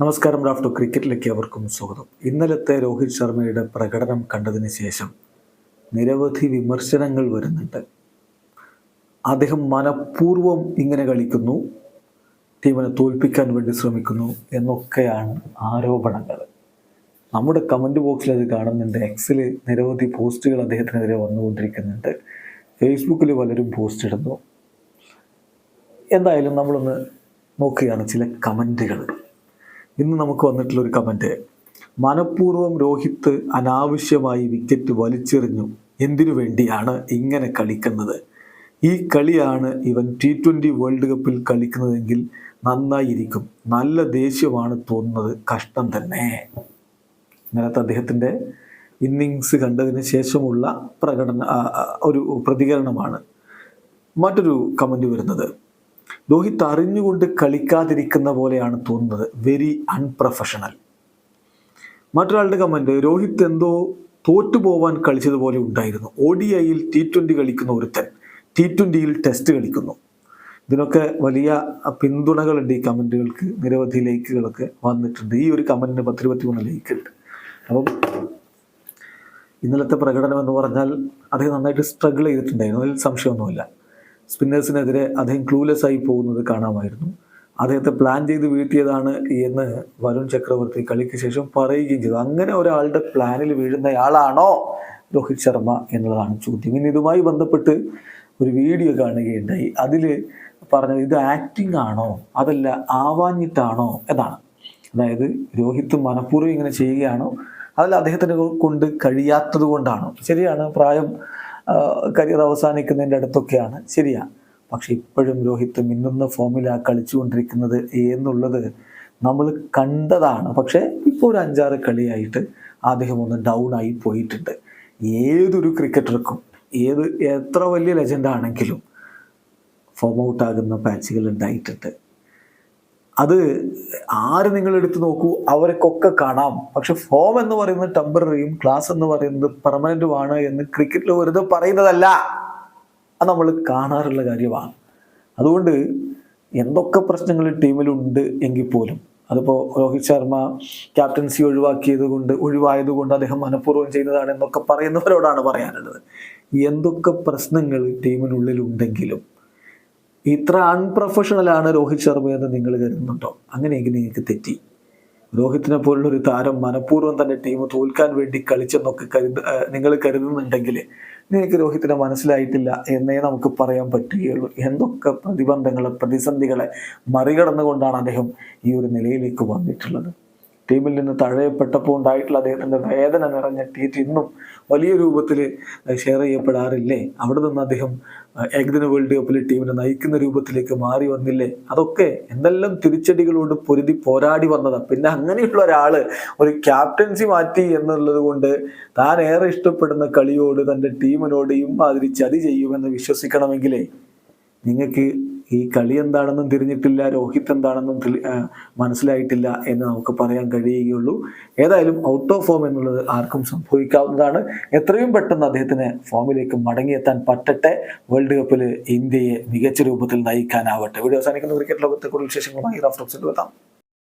നമസ്കാരം റാഫ്റ്റോ ക്രിക്കറ്റിലേക്ക് അവർക്കും സ്വാഗതം. ഇന്നലത്തെ രോഹിത് ശർമ്മയുടെ പ്രകടനം കണ്ടതിന് ശേഷം നിരവധി വിമർശനങ്ങൾ വരുന്നുണ്ട്. അദ്ദേഹം മനഃപൂർവം ഇങ്ങനെ കളിക്കുന്നു ടീമിനെ തോൽപ്പിക്കാൻ വേണ്ടി ശ്രമിക്കുന്നു എന്നൊക്കെയാണ് ആരോപണങ്ങൾ. നമ്മുടെ കമന്റ് ബോക്സിൽ അത് കാണുന്നുണ്ട്. എക്സിൽ നിരവധി പോസ്റ്റുകൾ അദ്ദേഹത്തിനെതിരെ വന്നുകൊണ്ടിരിക്കുന്നുണ്ട്. ഫേസ്ബുക്കിൽ പലരും പോസ്റ്റ് ഇടുന്നു. എന്തായാലും നമ്മളൊന്ന് നോക്കുകയാണ് ചില കമന്റുകൾ ഇന്ന് നമുക്ക് വന്നിട്ടുള്ള ഒരു കമന്റ് മനഃപൂർവം രോഹിത്ത് അനാവശ്യമായി വിക്കറ്റ് വലിച്ചെറിഞ്ഞു. എന്തിനു വേണ്ടിയാണ് ഇങ്ങനെ കളിക്കുന്നത്? ഈ കളിയാണ് ഇവൻ ടി ട്വന്റി വേൾഡ് കപ്പിൽ കളിക്കുന്നതെങ്കിൽ നന്നായിരിക്കും. നല്ല ദേഷ്യമാണ് തോന്നുന്നത്. കഷ്ടം തന്നെ. ഇന്നലത്തെ അദ്ദേഹത്തിന്റെ ഇന്നിങ്സ് കണ്ടതിന് ശേഷമുള്ള പ്രകടന ഒരു പ്രതികരണമാണ് മറ്റൊരു കമന്റ് വരുന്നത്. രോഹിത് അറിഞ്ഞുകൊണ്ട് കളിക്കാതിരിക്കുന്ന പോലെയാണ് തോന്നുന്നത്. വെരി അൺപ്രൊഫഷണൽ മറ്റൊരാളുടെ കമന്റ് രോഹിത് എന്തോ തോറ്റുപോവാൻ കളിച്ചതുപോലെ ഉണ്ടായിരുന്നു. ഒ ഡി ഐയിൽ ടി ട്വന്റി കളിക്കുന്ന ഒരുത്തൻ ടി ട്വന്റിയിൽ ടെസ്റ്റ് കളിക്കുന്നു. ഇതിനൊക്കെ വലിയ പിന്തുണകളുണ്ട് ഈ കമന്റുകൾക്ക് നിരവധി ലൈക്കുകളൊക്കെ വന്നിട്ടുണ്ട്. ഈ ഒരു കമന്റിന് പത്തിരുപത്തി മൂന്ന് ലൈക്കുണ്ട്. അപ്പം ഇന്നലത്തെ പ്രകടനം എന്ന് പറഞ്ഞാൽ അദ്ദേഹം നന്നായിട്ട് സ്ട്രഗിൾ ചെയ്തിട്ടുണ്ടായിരുന്നു. അതിൽ സംശയമൊന്നുമില്ല. സ്പിന്നേഴ്സിനെതിരെ അദ്ദേഹം ക്ലൂലെസ് ആയി പോകുന്നത് കാണാമായിരുന്നു. അദ്ദേഹത്തെ പ്ലാൻ ചെയ്ത് വീഴ്ത്തിയതാണ് എന്ന് വരുൺ ചക്രവർത്തി കളിക്ക് ശേഷം പറയുകയും ചെയ്തു. അങ്ങനെ ഒരാളുടെ പ്ലാനിൽ വീഴുന്നയാളാണോ രോഹിത് ശർമ്മ എന്നുള്ളതാണ് ചോദ്യം. ഇനി ഇതുമായി ബന്ധപ്പെട്ട് ഒരു വീഡിയോ കാണുകയുണ്ടായി. അതിൽ പറഞ്ഞത് ഇത് ആക്ടിംഗ് ആണോ? അതല്ല ആവാഞ്ഞിട്ടാണോ എന്നാണ്. അതായത് രോഹിത് മനഃപൂർവം ഇങ്ങനെ ചെയ്യുകയാണോ? അതല്ല അദ്ദേഹത്തിനെ കൊണ്ട് കഴിയാത്തത് കൊണ്ടാണോ? ശരിയാണ് പ്രായം കരിയർ അവസാനിക്കുന്നതിന്റെ അടുത്തൊക്കെയാണ്. ശരിയാ. പക്ഷെ ഇപ്പോഴും രോഹിത് മിന്നുന്ന ഫോമിലാണ് കളിച്ചുകൊണ്ടിരിക്കുന്നത് എന്നുള്ളത് നമ്മൾ കണ്ടതാണ്. പക്ഷേ ഇപ്പോൾ ഒരു അഞ്ചാറ് കളിയായിട്ട് അദ്ദേഹം ഒന്ന് ഡൗൺ ആയി പോയിട്ടുണ്ട്. ഏതൊരു ക്രിക്കറ്റർക്കും ഏത് എത്ര വലിയ ലെജൻഡാണെങ്കിലും ഫോം ഔട്ട് ആകുന്ന പാച്ചുകൾ ഉണ്ടായിട്ടുണ്ട്. അത് ആര് നിങ്ങൾ എടുത്തു നോക്കൂ അവർക്കൊക്കെ കാണാം. പക്ഷെ ഫോം എന്ന് പറയുന്നത് ടെമ്പററിയും ക്ലാസ് എന്ന് പറയുന്നത് പെർമനന്റുമാണ് എന്ന് ക്രിക്കറ്റിൽ വെറുതെ പറയുന്നതല്ല. അത് നമ്മൾ കാണാറുള്ള കാര്യമാണ്. അതുകൊണ്ട് എന്തൊക്കെ പ്രശ്നങ്ങൾ ടീമിലുണ്ട് എങ്കിൽ പോലും അതിപ്പോൾ രോഹിത് ശർമ്മ ക്യാപ്റ്റൻസി ഒഴിവാക്കിയത് കൊണ്ട് ഒഴിവായത് കൊണ്ട് അദ്ദേഹം മനഃപൂർവം ചെയ്യുന്നതാണ് എന്നൊക്കെ പറയുന്നവരോടാണ് പറയാനുള്ളത്. എന്തൊക്കെ പ്രശ്നങ്ങൾ ടീമിനുള്ളിൽ ഉണ്ടെങ്കിലും ഇത്ര അൺപ്രൊഫഷണലാണ് രോഹിത് ശർമ്മ എന്ന് നിങ്ങൾ കരുതുന്നുണ്ടോ? അങ്ങനെയെങ്കിൽ നിങ്ങൾക്ക് തെറ്റി. രോഹിത്തിനെ പോലുള്ളൊരു താരം മനഃപൂർവം തന്നെ ടീം തോൽക്കാൻ വേണ്ടി കളിച്ചെന്നൊക്കെ കരുത നിങ്ങൾ കരുതുന്നുണ്ടെങ്കിൽ നിങ്ങൾക്ക് രോഹിത്തിനെ മനസ്സിലായിട്ടില്ല എന്നേ നമുക്ക് പറയാൻ പറ്റുകയുള്ളൂ. എന്തൊക്കെ പ്രതിബന്ധങ്ങളെ പ്രതിസന്ധികളെ മറികടന്നുകൊണ്ടാണ് അദ്ദേഹം ഈ ഒരു നിലയിലേക്ക് വന്നിട്ടുള്ളത്. ടീമിൽ നിന്ന് തഴയപ്പെട്ടപ്പോൾ ഉണ്ടായിട്ടുള്ള അദ്ദേഹത്തിന്റെ വേദന നിറഞ്ഞ ട്വീറ്റ് ഇന്നും വലിയ രൂപത്തിൽ ഷെയർ ചെയ്യപ്പെടാറില്ലേ? അവിടെ നിന്ന് അദ്ദേഹം ഏകദിന വേൾഡ് കപ്പിൽ ടീമിനെ നയിക്കുന്ന രൂപത്തിലേക്ക് മാറി വന്നില്ലേ? അതൊക്കെ എന്തെല്ലാം തിരിച്ചടികളോട് പൊരുതി പോരാടി വന്നതാണ് പിന്നെ അങ്ങനെയുള്ള ഒരാൾ ഒരു ക്യാപ്റ്റൻസി മാറ്റി എന്നുള്ളത് കൊണ്ട് താൻ ഏറെ ഇഷ്ടപ്പെടുന്ന കളിയോട് തന്റെ ടീമിനോട് ഇമ്മാതിരി ചതി ചെയ്യുമെന്ന് വിശ്വസിക്കണമെങ്കിലേ നിങ്ങൾക്ക് ഈ കളി എന്താണെന്നും തിരിഞ്ഞിട്ടില്ല രോഹിത് എന്താണെന്നും മനസ്സിലായിട്ടില്ല എന്ന് നമുക്ക് പറയാൻ കഴിയുകയുള്ളൂ. ഏതായാലും ഔട്ട് ഓഫ് ഫോം എന്നുള്ളത് ആർക്കും സംഭവിക്കാവുന്നതാണ്. എത്രയും പെട്ടെന്ന് അദ്ദേഹത്തിന് ഫോമിലേക്ക് മടങ്ങിയെത്താൻ പറ്റട്ടെ. വേൾഡ് കപ്പിൽ ഇന്ത്യയെ മികച്ച രൂപത്തിൽ നയിക്കാനാവട്ടെ. വീഡിയോ അവസാനിക്കുന്ന ക്രിക്കറ്റ് ലോകത്തെ കൂടുതൽ വിശേഷങ്ങളുമായി റഫ് ടോക്സിൽ എത്താം